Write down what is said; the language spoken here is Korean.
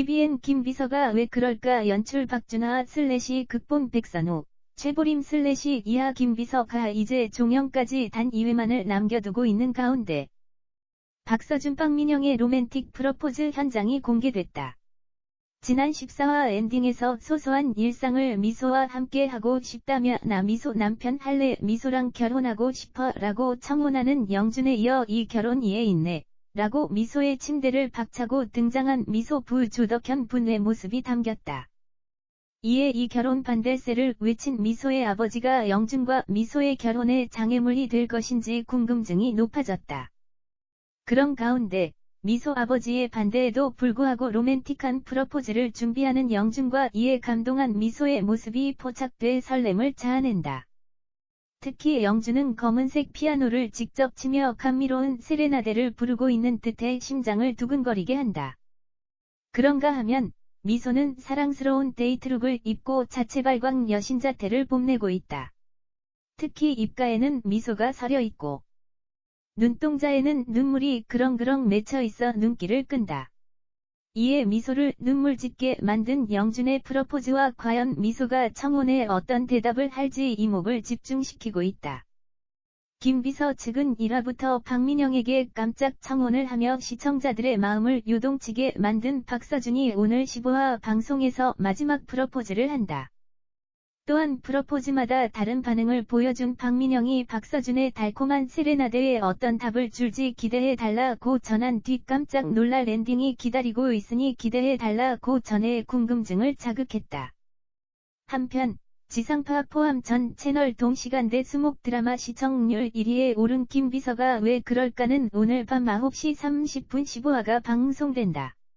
TVN 김비서가 왜 그럴까 연출 박준하 슬래시 극본 백선우 최보림 슬래시 이하 김비서가 이제 종영까지 단 2회만을 남겨두고 있는 가운데 박서준 박민영의 로맨틱 프로포즈 현장이 공개됐다. 지난 14화 엔딩에서 소소한 일상을 미소와 함께 하고 싶다며 나 미소 남편 할래 미소랑 결혼하고 싶어 라고 청혼하는 영준에 이어 이 결혼 이에 있네 라고 미소의 침대를 박차고 등장한 미소 부 조덕현 분의 모습이 담겼다. 이에 이 결혼 반대세를 외친 미소의 아버지가 영준과 미소의 결혼에 장애물이 될 것인지 궁금증이 높아졌다. 그런 가운데 미소 아버지의 반대에도 불구하고 로맨틱한 프로포즈를 준비하는 영준과 이에 감동한 미소의 모습이 포착돼 설렘을 자아낸다. 특히 영준은 검은색 피아노를 직접 치며 감미로운 세레나데를 부르고 있는 듯해 심장을 두근거리게 한다. 그런가 하면 미소는 사랑스러운 데이트룩을 입고 자체 발광 여신 자태를 뽐내고 있다. 특히 입가에는 미소가 서려 있고 눈동자에는 눈물이 그렁그렁 맺혀 있어 눈길을 끈다. 이에 미소를 눈물 짓게 만든 영준의 프로포즈와 과연 미소가 청혼에 어떤 대답을 할지 이목을 집중시키고 있다. 김비서 측은 1화부터 박민영에게 깜짝 청혼을 하며 시청자들의 마음을 요동치게 만든 박서준이 오늘 15화 방송에서 마지막 프로포즈를 한다. 또한 프로포즈마다 다른 반응을 보여준 박민영이 박서준의 달콤한 세레나데에 어떤 답을 줄지 기대해달라고 전한 뒤 깜짝 놀랄 엔딩이 기다리고 있으니 기대해달라고 전해 궁금증을 자극했다. 한편 지상파 포함 전 채널 동시간대 수목 드라마 시청률 1위에 오른 김비서가 왜 그럴까는 오늘 밤 9시 30분 15화가 방송된다.